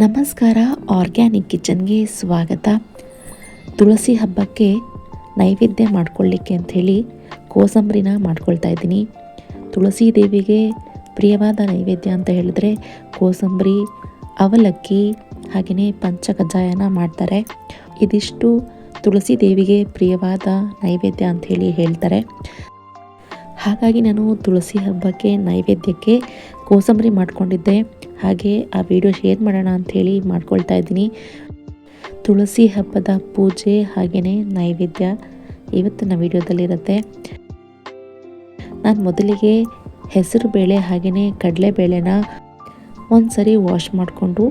ನಮಸ್ಕಾರ, ಆರ್ಗ್ಯಾನಿಕ್ ಕಿಚನ್ಗೆ ಸ್ವಾಗತ. ತುಳಸಿ ಹಬ್ಬಕ್ಕೆ ನೈವೇದ್ಯ ಮಾಡ್ಕೊಳ್ಳಿಕ್ಕೆ ಅಂಥೇಳಿ ಕೋಸಂಬರಿನ ಮಾಡ್ಕೊಳ್ತಾ ಇದ್ದೀನಿ. ತುಳಸಿ ದೇವಿಗೆ ಪ್ರಿಯವಾದ ನೈವೇದ್ಯ ಅಂತ ಹೇಳಿದ್ರೆ ಕೋಸಂಬರಿ, ಅವಲಕ್ಕಿ, ಹಾಗೆಯೇ ಪಂಚಕಜ್ಜಾಯನ ಮಾಡ್ತಾರೆ. ಇದಿಷ್ಟು ತುಳಸಿ ದೇವಿಗೆ ಪ್ರಿಯವಾದ ನೈವೇದ್ಯ ಅಂಥೇಳಿ ಹೇಳ್ತಾರೆ. ಹಾಗಾಗಿ ನಾನು ತುಳಸಿ ಹಬ್ಬಕ್ಕೆ, ನೈವೇದ್ಯಕ್ಕೆ ಕೋಸಂಬರಿ ಮಾಡ್ಕೊಂಡಿದ್ದೆ. ಹಾಗೆ ಆ ವಿಡಿಯೋ ಶೇರ್ ಮಾಡೋಣ ಅಂಥೇಳಿ ಮಾಡ್ಕೊಳ್ತಾ ಇದ್ದೀನಿ. ತುಳಸಿ ಹಬ್ಬದ ಪೂಜೆ ಹಾಗೆಯೇ ನೈವೇದ್ಯ ಇವತ್ತಿನ ವಿಡಿಯೋದಲ್ಲಿರುತ್ತೆ ನಾನು ಮೊದಲಿಗೆ ಹೆಸರು ಬೇಳೆ ಹಾಗೆಯೇ ಕಡಲೆಬೇಳೆನ ಒಂದು ಸರಿ ವಾಶ್ ಮಾಡಿಕೊಂಡು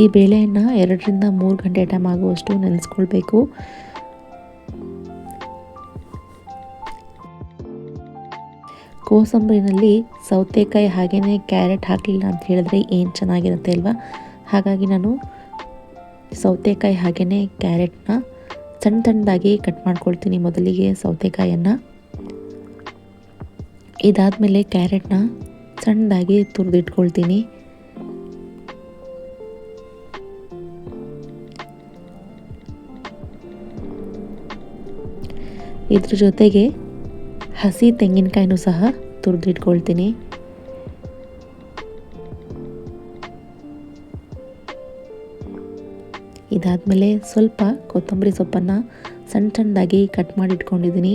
ಈ ಬೇಳೆಯನ್ನು ಎರಡರಿಂದ ಮೂರು ಗಂಟೆ ಟೈಮ್ ಆಗುವಷ್ಟು ನೆನೆಸ್ಕೊಳ್ಬೇಕು. ಕೋಸಂಬರಿನಲ್ಲಿ ಸೌತೆಕಾಯಿ ಹಾಗೆಯೇ ಕ್ಯಾರೆಟ್ ಹಾಕಲಿಲ್ಲ ಅಂತ ಹೇಳಿದ್ರೆ ಏನು ಚೆನ್ನಾಗಿರುತ್ತೆ ಅಲ್ವಾ? ಹಾಗಾಗಿ ನಾನು ಸೌತೆಕಾಯಿ ಹಾಗೆಯೇ ಕ್ಯಾರೆಟ್ನ ಸಣ್ಣ ಸಣ್ಣದಾಗಿ ಕಟ್ ಮಾಡ್ಕೊಳ್ತೀನಿ ಮೊದಲಿಗೆ ಸೌತೆಕಾಯನ್ನು ಇದಾದಮೇಲೆ ಕ್ಯಾರೆಟ್ನ ಸಣ್ಣದಾಗಿ ತುರಿದಿಟ್ಕೊಳ್ತೀನಿ. ಇದ್ರ ಜೊತೆಗೆ ಹಸಿ ತೆಂಗಿನಕಾಯಿನೂ ಸಹ ತುರಿದಿಟ್ಕೊಳ್ತೀನಿ. ಇದಾದಮೇಲೆ ಸ್ವಲ್ಪ ಕೊತ್ತಂಬರಿ ಸೊಪ್ಪನ್ನು ಸಣ್ಣ ಸಣ್ಣದಾಗಿ ಕಟ್ ಮಾಡಿ ಇಟ್ಕೊಂಡಿದ್ದೀನಿ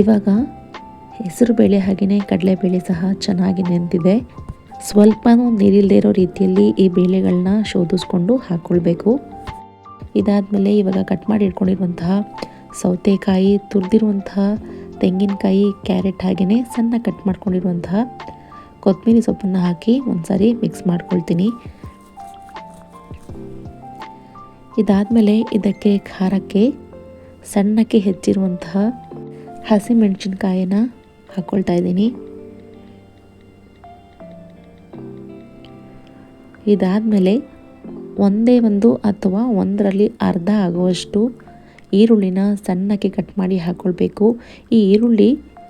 ಇವಾಗ ಹೆಸರುಬೇಳೆ ಹಾಗೆಯೇ ಕಡಲೆಬೇಳೆ ಸಹ ಚೆನ್ನಾಗಿ ನೆಂದಿದೆ. ಸ್ವಲ್ಪನೂ ನೀರಿಲ್ಲದೆ ಇರೋ ರೀತಿಯಲ್ಲಿ ಈ ಬೇಳೆಗಳನ್ನ ಶೋಧಿಸ್ಕೊಂಡು ಹಾಕ್ಕೊಳ್ಬೇಕು ಇದಾದಮೇಲೆ ಇವಾಗ ಕಟ್ ಮಾಡಿ ಇಟ್ಕೊಂಡಿರುವಂತಹ ಸೌತೆಕಾಯಿ, ತುರಿದಿರುವಂತಹ ತೆಂಗಿನಕಾಯಿ, ಕ್ಯಾರೆಟ್ ಹಾಗೆಯೇ ಸಣ್ಣ ಕಟ್ ಮಾಡ್ಕೊಂಡಿರುವಂತಹ ಕೊತ್ತಂಬರಿ ಸೊಪ್ಪನ್ನು ಹಾಕಿ ಒಂದ್ಸಾರಿ ಮಿಕ್ಸ್ ಮಾಡ್ಕೊಳ್ತೀನಿ. ಇದಾದಮೇಲೆ ಇದಕ್ಕೆ ಖಾರಕ್ಕೆ ಸಣ್ಣಕ್ಕೆ ಹೆಚ್ಚಿರುವಂತಹ ಹಸಿಮೆಣಸಿನ್ಕಾಯಿನ ಹಾಕ್ಕೊಳ್ತಾ ಇದ್ದೀನಿ. ಇದಾದಮೇಲೆ ಒಂದೇ ಒಂದು ಅಥವಾ ಒಂದರಲ್ಲಿ ಅರ್ಧ ಆಗುವಷ್ಟು ಈರುಳ್ಳಿನ ಸಣ್ಣಕ್ಕೆ ಕಟ್ ಮಾಡಿ ಹಾಕ್ಕೊಳ್ಬೇಕು ಈ ಈರುಳ್ಳಿ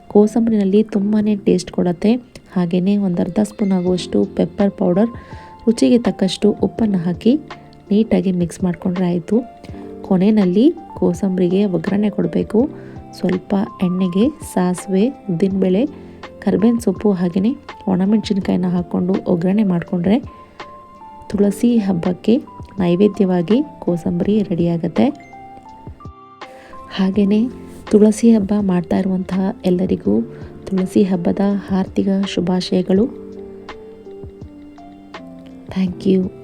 ಕೋಸಂಬರಿನಲ್ಲಿ ತುಂಬಾ ಟೇಸ್ಟ್ ಕೊಡುತ್ತೆ. ಹಾಗೆಯೇ ಒಂದು ಅರ್ಧ ಸ್ಪೂನ್ ಆಗುವಷ್ಟು ಪೆಪ್ಪರ್ ಪೌಡರ್, ರುಚಿಗೆ ತಕ್ಕಷ್ಟು ಉಪ್ಪನ್ನು ಹಾಕಿ ನೀಟಾಗಿ ಮಿಕ್ಸ್ ಮಾಡಿಕೊಂಡ್ರೆ ಆಯಿತು. ಕೊನೆಯಲ್ಲಿ ಕೋಸಂಬರಿಗೆ ಒಗ್ಗರಣೆ ಕೊಡಬೇಕು. ಸ್ವಲ್ಪ ಎಣ್ಣೆಗೆ ಸಾಸಿವೆ, ಉದ್ದಿನಬೇಳೆ, ಕರ್ಬೇವಿನ ಸೊಪ್ಪು ಹಾಗೆಯೇ ಒಣಮೆಣಸಿನ್ಕಾಯಿನ ಹಾಕ್ಕೊಂಡು ಒಗ್ಗರಣೆ ಮಾಡಿಕೊಂಡ್ರೆ ತುಳಸಿ ಹಬ್ಬಕ್ಕೆ ನೈವೇದ್ಯವಾಗಿ ಕೋಸಂಬರಿ ರೆಡಿಯಾಗುತ್ತೆ. ಹಾಗೆಯೇ ತುಳಸಿ ಹಬ್ಬ ಮಾಡ್ತಾ ಇರುವಂತಹ ಎಲ್ಲರಿಗೂ ತುಳಸಿ ಹಬ್ಬದ ಆರ್ಥಿಕ ಶುಭಾಶಯಗಳು. Thank you